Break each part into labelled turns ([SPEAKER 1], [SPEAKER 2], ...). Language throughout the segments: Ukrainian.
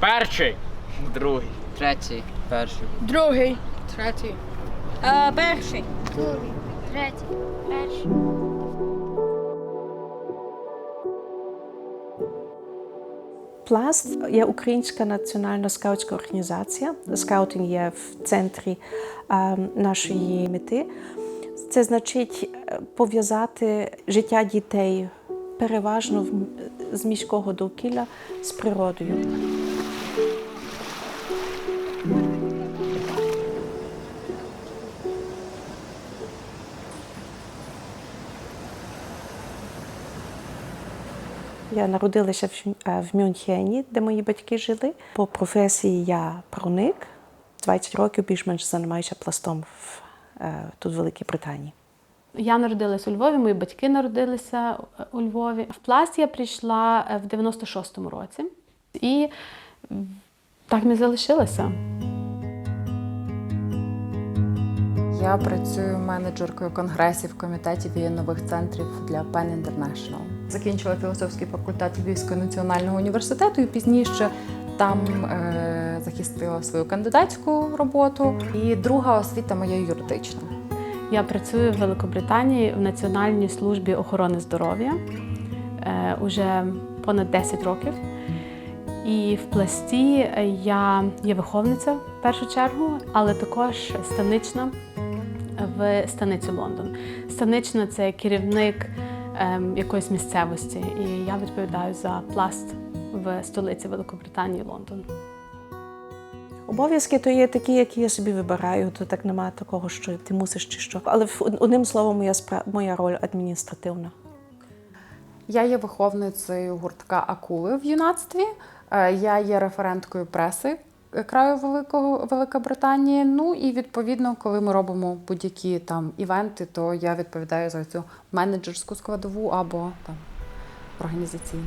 [SPEAKER 1] Перший. Другий.
[SPEAKER 2] Третій. Перший.
[SPEAKER 3] Другий. Третій. Е, перший.
[SPEAKER 4] Другий, третій, перший.
[SPEAKER 5] Пласт є українська національна скаутська організація. Скаутинг є в центрі е, нашої мети. Це значить е, пов'язати життя дітей переважно в- з міського довкілля з природою. Я народилася в е, в Мюнхені, де мої батьки жили. По професії я проник. 20 років більш-менш займаюся пластом в, е, тут в Великій Британії.
[SPEAKER 6] Я народилась у Львові, мої батьки народилися е, у Львові. В пласт я прийшла в 96-му році, і так ми залишилася.
[SPEAKER 7] Я працюю менеджеркою конгресів в комітеті воєннових центрів для Penn International. Закінчила філософський факультет Львівського національного університету і пізніше там е, захистила свою кандидатську роботу. І друга освіта моя юридична.
[SPEAKER 6] Я працюю в Великобританії в Національній службі охорони здоров'я е, уже понад 10 років. І в пласті я є виховниця в першу чергу, але також станична в станиці Лондон. Станична це керівник якоїсь місцевості, і я відповідаю за пласт в столиці Великобританії Лондон.
[SPEAKER 5] Обов'язки то є такі, які я собі вибираю, то так немає такого, що ти мусиш чи що. Але одним словом, моя спра... моя роль адміністративна.
[SPEAKER 7] Я є виховницею гуртка Акули в юнацтві. Е, Я є референткою преси краю Великого Великобританії. Ну і відповідно, коли ми робимо будь-які там івенти, то я відповідаю за цю менеджерську складову або там організаційну.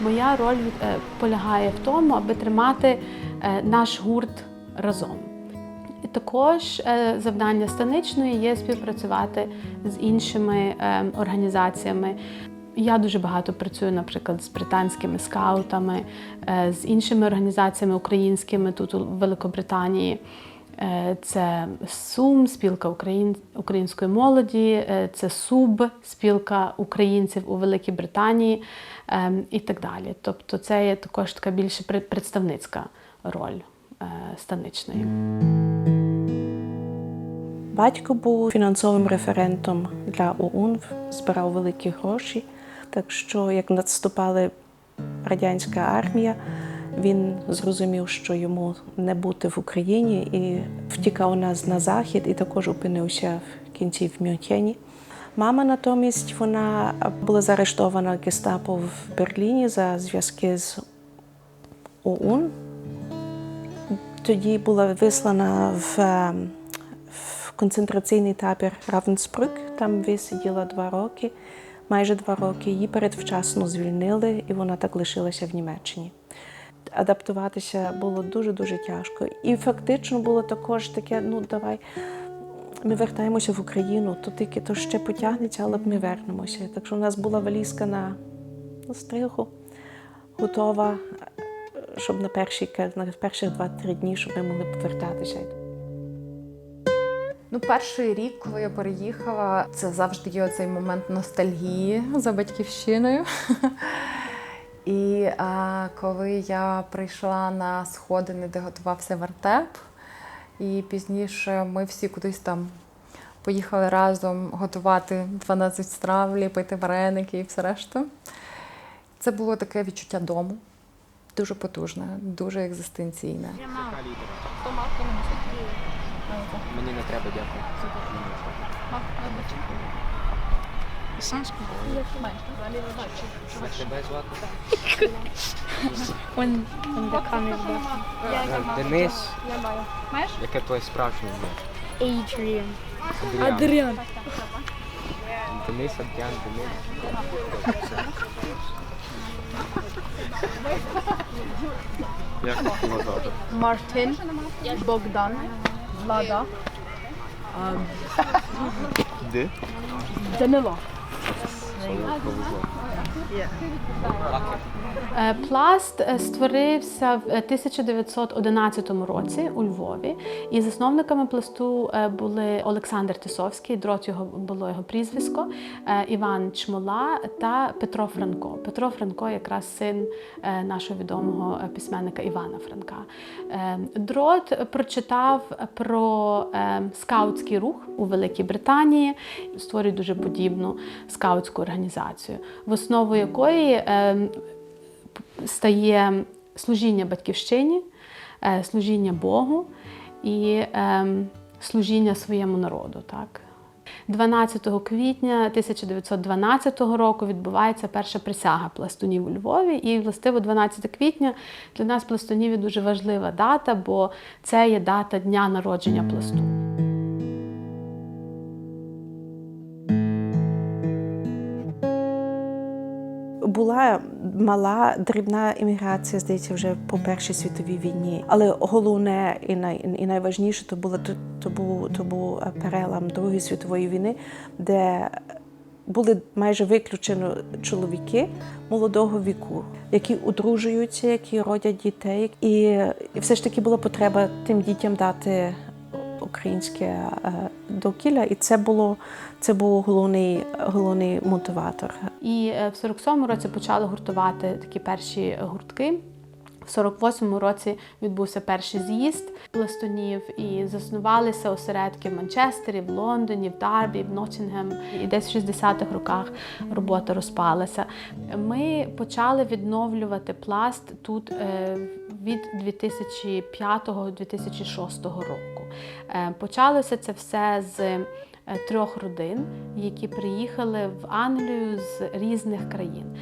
[SPEAKER 6] Моя роль е, полягає в тому, аби тримати е, наш гурт разом. І також е, завдання станичної є співпрацювати з іншими організаціями. Я дуже багато працюю, наприклад, з британськими скаутами, е, з іншими організаціями українськими тут у Великобританії. Е, Це СУМ, спілка україн... української молоді, е, це СУБ, спілка українців у Великій Британії ем, і так далі. Тобто це є також така більше пред- представницька роль станичної.
[SPEAKER 5] Батько був фінансовим референтом для ОУН, збирав великі гроші. Так що, як наступала радянська армія, він зрозумів, що йому не бути в Україні і втікав нас на захід, і також опинився в кінці в Мюнхені. Мама натомість вона була заарештована гестапо в Берліні за зв'язки з ОУН. Тоді була вислана в, е, в концентраційний табір Равенспрюк. Там висиділа два роки, майже два роки. Її передвчасно звільнили, і вона так лишилася в Німеччині. Адаптуватися було дуже-дуже тяжко. І фактично було також таке: ну давай, ми вертаємося в Україну, то тільки то ще потягнеться, але ми вернемося. Так що у нас була валізка на, на стригу, готова, щоб на перші на перших два-три дні, щоб ми могли повертатися.
[SPEAKER 7] Ну, перший рік, коли я переїхала, це завжди є оцей момент ностальгії за батьківщиною. І а, коли я прийшла на сходини, де готувався вертеп, і пізніше ми всі кудись там поїхали разом готувати 12 страв, ліпити вареники і все решта. Це було таке відчуття дому, дуже потужне, дуже екзистенційне.
[SPEAKER 1] Мені не треба, дякую. Як тебе звати?
[SPEAKER 4] Он, он де камінь.
[SPEAKER 1] Денис. Яке твоє справжнє ім'я?
[SPEAKER 4] Adrian.
[SPEAKER 1] Адріан.
[SPEAKER 4] Адріан.
[SPEAKER 1] Денис, Адріан, Денис. Як звати?
[SPEAKER 3] Мартин. Богдан. Влада.
[SPEAKER 1] Де?
[SPEAKER 3] De?
[SPEAKER 1] Повезло.
[SPEAKER 6] Е, Пласт е, створився в е, 1911 році у Львові, і засновниками пласту е, були Олександр Тисовський, дрот його було його прізвисько, е, Іван Чмола та Петро Франко. Петро Франко якраз син е, нашого відомого письменника Івана Франка. Дрот прочитав про скаутський рух у Великій Британії, створює дуже подібну скаутську організацію, в основу якої стає служіння батьківщині, служіння Богу і ем, служіння своєму народу. Так. 12 квітня 1912 року відбувається перша присяга пластунів у Львові. І, властиво, 12 квітня для нас пластунів є дуже важлива дата, бо це є дата дня народження пласту.
[SPEAKER 5] Була мала дрібна імміграція, здається, вже по Першій світовій війні. Але головне і, най, і найважніше то було то, то був то був перелам Другої світової війни, де були майже виключено чоловіки молодого віку, які одружуються, які родять дітей. І, і все ж таки була потреба тим дітям дати українське е, довкілля, і це було це був головний, головний мотиватор.
[SPEAKER 6] І е, в 47-му році почали гуртувати такі перші гуртки. В 48-му році відбувся перший з'їзд пластунів і заснувалися осередки в Манчестері, в Лондоні, в Дарбі, в Ноттінгем. І десь в 60-х роках робота розпалася. Ми почали відновлювати пласт тут е, від 2005-2006 року. Е, Почалося це все з е, трьох родин, які приїхали в Англію з різних країн.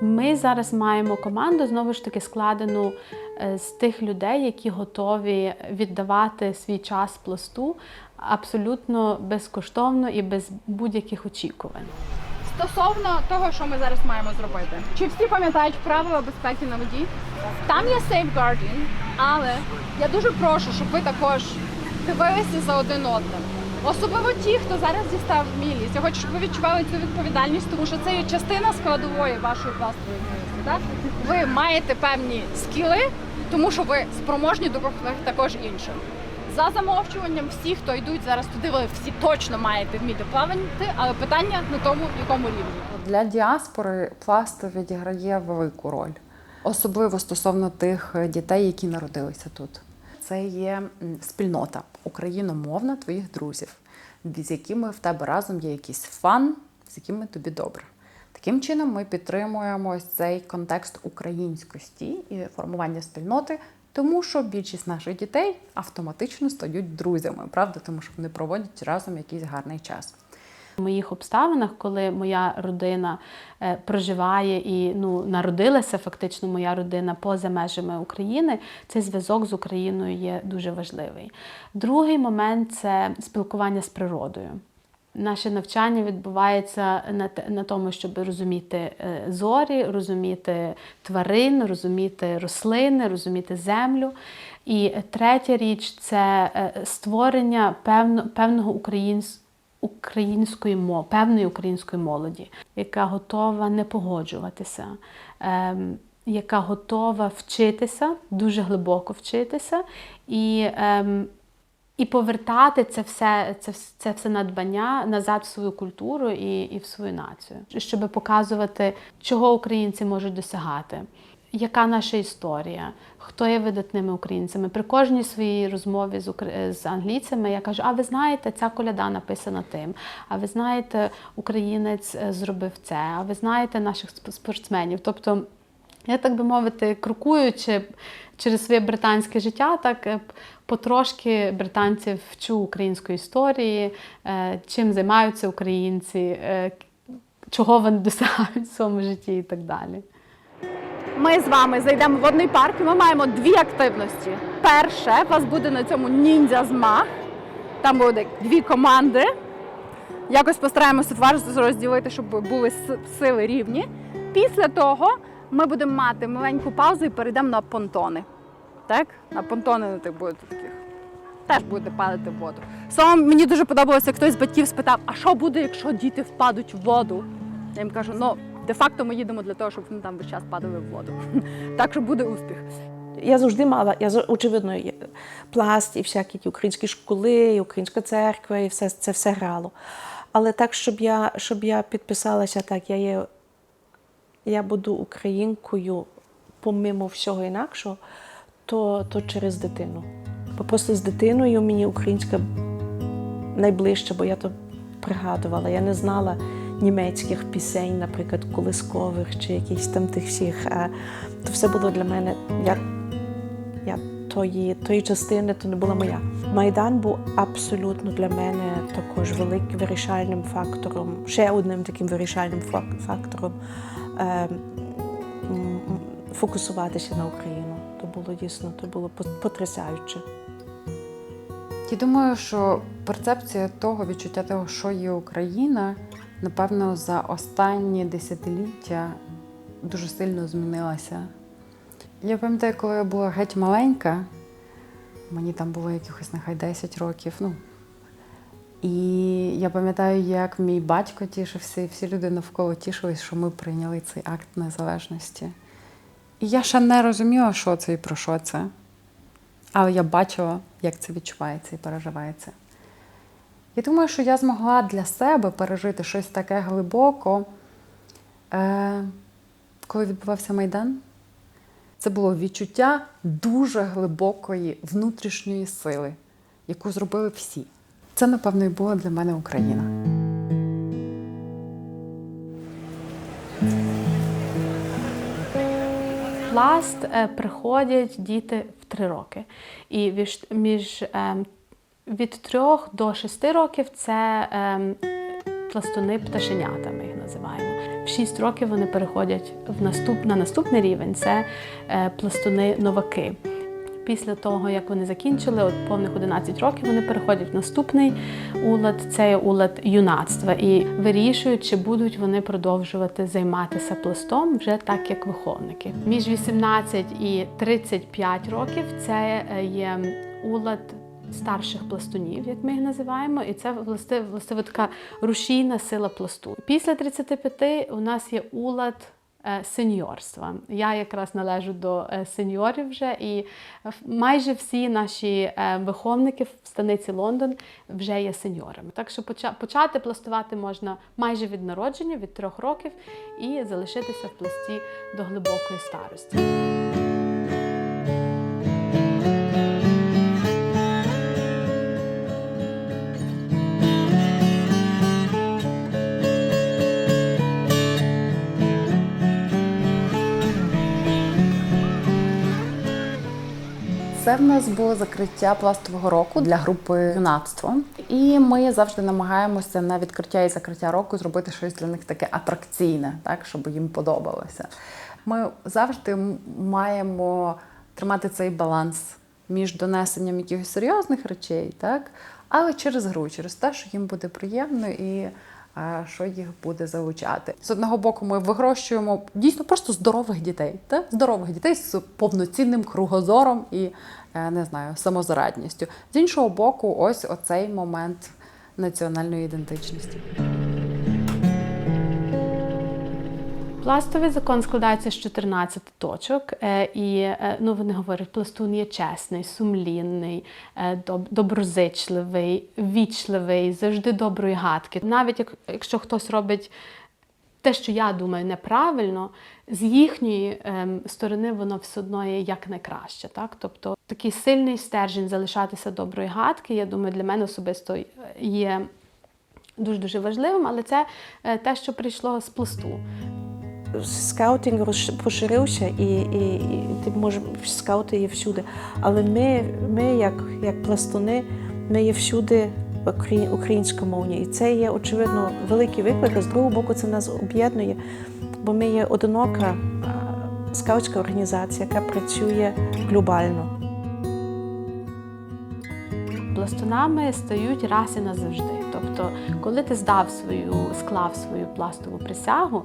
[SPEAKER 6] Ми зараз маємо команду знову ж таки складену е, з тих людей, які готові віддавати свій час пласту абсолютно безкоштовно і без будь-яких очікувань.
[SPEAKER 3] Стосовно того, що ми зараз маємо зробити. Чи всі пам'ятають правила безпеки на воді? Там є safeguarding, але я дуже прошу, щоб ви також дивилися за один одним. Особливо ті, хто зараз дістав мілість. Я хочу, щоб ви відчували цю відповідальність, тому що це є частина складової вашої пластової милості. Так? Ви маєте певні скіли, тому що ви спроможні допомогти також іншим. За замовчуванням, всі, хто йдуть зараз туди, ви всі точно маєте вміти плавати, але питання на тому, якому рівні.
[SPEAKER 7] Для діаспори пласт відіграє велику роль, особливо стосовно тих дітей, які народилися тут. Це є спільнота україномовна твоїх друзів, з якими в тебе разом є якийсь фан, з якими тобі добре. Таким чином, ми підтримуємо цей контекст українськості і формування спільноти, тому що більшість наших дітей автоматично стають друзями, правда, тому що вони проводять разом якийсь гарний час.
[SPEAKER 6] В моїх обставинах, коли моя родина е, проживає і ну, народилася фактично моя родина поза межами України, цей зв'язок з Україною є дуже важливий. Другий момент це спілкування з природою. Наше навчання відбувається на, на тому, щоб розуміти е, зорі, розуміти тварин, розуміти рослини, розуміти землю. І третя річ це е, створення певно, певного українського української мови, певної української молоді, яка готова не погоджуватися, ем, яка готова вчитися, дуже глибоко вчитися, і, ем, і повертати це все, це, це все надбання назад в свою культуру і, і в свою націю, щоб показувати, чого українці можуть досягати. Яка наша історія? Хто є видатними українцями? При кожній своїй розмові з, укр- з англійцями я кажу: а ви знаєте, ця коляда написана тим. А ви знаєте, українець е, зробив це, а ви знаєте наших сп- спортсменів. Тобто, я так би мовити, крокуючи через своє британське життя, так е, потрошки британців вчу української історії, е, чим займаються українці, чого вони досягають в своєму житті і так далі.
[SPEAKER 3] Ми з вами зайдемо в водний парк і ми маємо дві активності. Перше, вас буде на цьому ніндзя змах. Там буде дві команди. Якось постараємося вас розділити, щоб були сили рівні. Після того ми будемо мати маленьку паузу і перейдемо на понтони. Так? На понтони на тих будете таких. Теж будете падати в воду. Словом, мені дуже подобалося, хтось з батьків спитав, а що буде, якщо діти впадуть в воду? Я їм кажу, ну Де-факто ми їдемо для того, щоб вони там весь час падали в воду. Так що буде успіх.
[SPEAKER 5] Я завжди мала, я очевидно, пласт і всякі ті українські школи, і українська церква, і все це все грало. Але так, щоб я, щоб я підписалася так, я є, я буду українкою помимо всього інакшого, то, то через дитину. Бо просто з дитиною мені українська найближче, бо я то пригадувала. Я не знала німецьких пісень, наприклад, колискових чи якихось там тих всіх. А то все було для мене. Я, я тої, тої частини то не була моя. Майдан був абсолютно для мене також великим вирішальним фактором, ще одним таким вирішальним фактором е, фокусуватися на Україну. То було дійсно, то було потрясаюче.
[SPEAKER 7] Я думаю, що перцепція того відчуття того, що є Україна, напевно, за останні десятиліття дуже сильно змінилася. Я пам'ятаю, коли я була геть маленька, мені там було якихось нехай 10 років. Ну, і я пам'ятаю, як мій батько тішився, і всі люди навколо тішились, що ми прийняли цей акт незалежності. І я ще не розуміла, що це і про що це. Але я бачила, як це відчувається і переживається. Я думаю, що я змогла для себе пережити щось таке глибоко, е, коли відбувався Майдан. Це було відчуття дуже глибокої внутрішньої сили, яку зробили всі. Це, напевно, і була для мене Україна.
[SPEAKER 6] пласт е, приходять діти в три роки. І між, між ем, від трьох до шести років це ем, пластуни пташенята, ми їх називаємо. В шість років вони переходять в наступ, на наступний рівень це е, пластуни новаки. Після того, як вони закінчили, от повних 11 років, вони переходять в наступний улад, це є улад юнацтва, і вирішують, чи будуть вони продовжувати займатися пластом вже так, як виховники. Між 18 і 35 років це е, є улад старших пластунів, як ми їх називаємо, і це власне, власне така рушійна сила пласту. Після 35 у нас є улад е, сеньорства. Я якраз належу до е, сеньорів вже, і майже всі наші е, виховники в станиці Лондон вже є сеньорами. Так що поча- почати пластувати можна майже від народження, від трьох років, і залишитися в пласті до глибокої старості.
[SPEAKER 7] Це в нас було закриття пластового року для групи юнацтво. І ми завжди намагаємося на відкриття і закриття року зробити щось для них таке атракційне, так, щоб їм подобалося. Ми завжди маємо тримати цей баланс між донесенням якихось серйозних речей, так, але через гру, через те, що їм буде приємно і що їх буде залучати. З одного боку, ми вигрощуємо дійсно просто здорових дітей, та здорових дітей з повноцінним кругозором і е, не знаю, самозарадністю. З іншого боку, ось оцей момент національної ідентичності.
[SPEAKER 6] Пластовий закон складається з 14 точок, е, і е, ну, вони говорять, пластун є чесний, сумлінний, е, доброзичливий, вічливий, завжди доброї гадки. Навіть як- якщо хтось робить те, що я думаю, неправильно, з їхньої ем, сторони воно все одно є як найкраще. Так? Тобто такий сильний стержень залишатися доброї гадки, я думаю, для мене особисто є дуже-дуже важливим, але це те, що прийшло з пласту.
[SPEAKER 5] Скаутинг поширився, і, і, і ти може скаути є всюди. Але ми, ми як, як пластуни, ми є всюди украї- українськомовні. І це є, очевидно, великий виклик. А з другого боку, це нас об'єднує, бо ми є одинока скаутська організація, яка працює глобально.
[SPEAKER 6] Пластунами стають раз і назавжди. Тобто, коли ти здав свою, склав свою пластову присягу,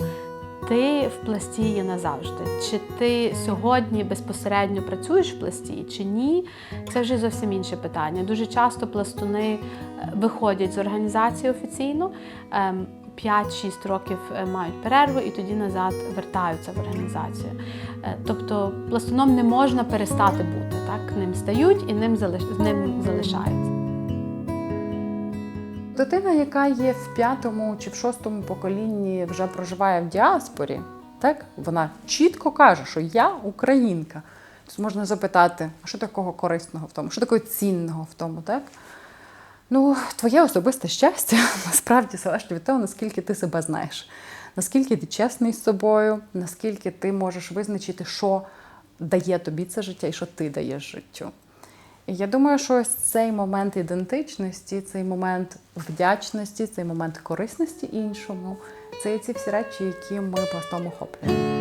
[SPEAKER 6] ти в пласті є назавжди. Чи ти сьогодні безпосередньо працюєш в пласті, чи ні, це вже зовсім інше питання. Дуже часто пластуни е, виходять з організації офіційно. ем, 5-6 років е, мають перерву і тоді назад вертаються в організацію. Е, Тобто пластуном не можна перестати бути. Так? Ним стають і ним залиш- ним залишаються.
[SPEAKER 7] Дитина, яка є в п'ятому чи в шостому поколінні, вже проживає в діаспорі, так? вона чітко каже, що я українка. Тобто можна запитати, а що такого корисного в тому, що такого цінного в тому, так? Ну, твоє особисте щастя насправді залежить від того, наскільки ти себе знаєш, наскільки ти чесний з собою, наскільки ти можеш визначити, що дає тобі це життя і що ти даєш життю. Я думаю, що ось цей момент ідентичності, цей момент вдячності, цей момент корисності іншому це ці всі речі, які ми пластом охоплюємо.